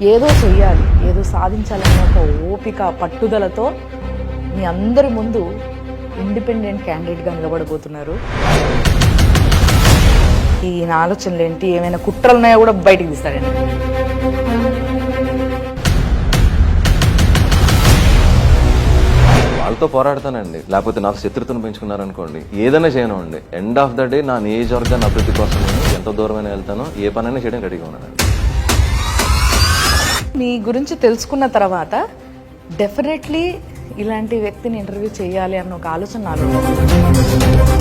ఏదో చెయ్యాలి ఏదో సాధించాలనే ఒక ఓపిక పట్టుదలతో మీ అందరి ముందు ఇండిపెండెంట్ క్యాండిడేట్గా నిలబడబోతున్నారు. ఈయన ఆలోచనలు ఏంటి? ఏమైనా కుట్రలున్నాయో కూడా బయటికి తీస్తారండి. వాళ్ళతో పోరాడతానండి. లేకపోతే నాకు శత్రుత్వం పెంచుకున్నారనుకోండి. ఏదైనా చేయను అండి ఎండ్ ఆఫ్ ద డే నా నియోజకవర్గాన్ని అభివృద్ధి కోసం ఎంత దూరమైనా వెళ్తానో ఏ పనైనా చేయడం రెడీగా ఉన్నాను మీ గురించి తెలుసుకున్న తర్వాత డెఫినెట్లీ ఇలాంటి వ్యక్తిని ఇంటర్వ్యూ చేయాలి అన్న ఒక ఆలోచన నాలో.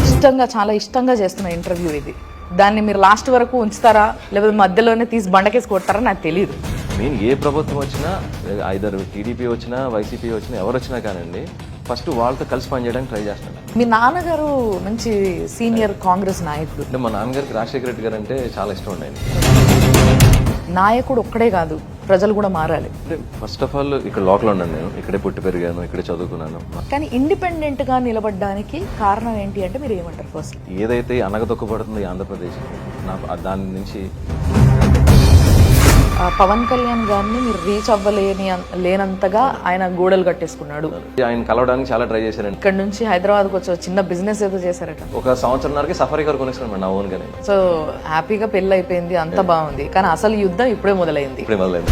ఇష్టంగా చాలా ఇష్టంగా చేస్తున్న ఇంటర్వ్యూ ఇది. దాన్ని మీరు లాస్ట్ వరకు ఉంచుతారా? లేకపోతే మధ్యలోనే తీసి బండకేసి కొడతారా? నాకు తెలియదు నేను ఏ ప్రభుత్వం వచ్చినా ఐదర్ టీడీపీ వచ్చినా వైసీపీ వచ్చినా ఎవరు వచ్చినా కానండి ఫస్ట్ వాళ్ళతో కలిసి పనిచేయడానికి ట్రై చేస్తాను. మీ నాన్నగారు మంచి సీనియర్ కాంగ్రెస్ నాయకుడు. అంటే మా నాన్నగారికి రాజశేఖర రెడ్డి గారు అంటే చాలా ఇష్టం ఉండేది నాయకుడు ఒక్కడే కాదు. ప్రజలు కూడా మారాలి. ఫస్ట్ ఆఫ్ ఆల్ ఇక్కడ లోకల్ ఉన్నాను నేను. ఇక్కడే పుట్టి పెరిగాను ఇక్కడే చదువుకున్నాను. కానీ ఇండిపెండెంట్గా నిలబడడానికి కారణం ఏంటి అంటే మీరు ఏమంటారు ఫస్ట్ ఏదైతే అనగదొక్కబడుతుందో ఆంధ్రప్రదేశ్ నాకు దాని నుంచి పవన్ కళ్యాణ్ గారిని మీరు రీచ్ అవ్వలేని లేనంతగా ఆయన గోడలు కట్టేసుకున్నాడు. ఆయన కలవడానికి చాలా ట్రై చేశానండి ఇక్కడ నుంచి హైదరాబాద్కి వచ్చి ఒక చిన్న బిజినెస్ ఏదో చేశారట. ఒక సంవత్సరంన్నరకి సఫారీ కార్ కొనేసుకున్నాను నా ఓన్గా నేను సో హ్యాపీగా పెళ్ళి అయిపోయింది అంత బాగుంది. కానీ అసలు యుద్ధం ఇప్పుడే మొదలైంది. ఇప్పుడే మొదలైంది.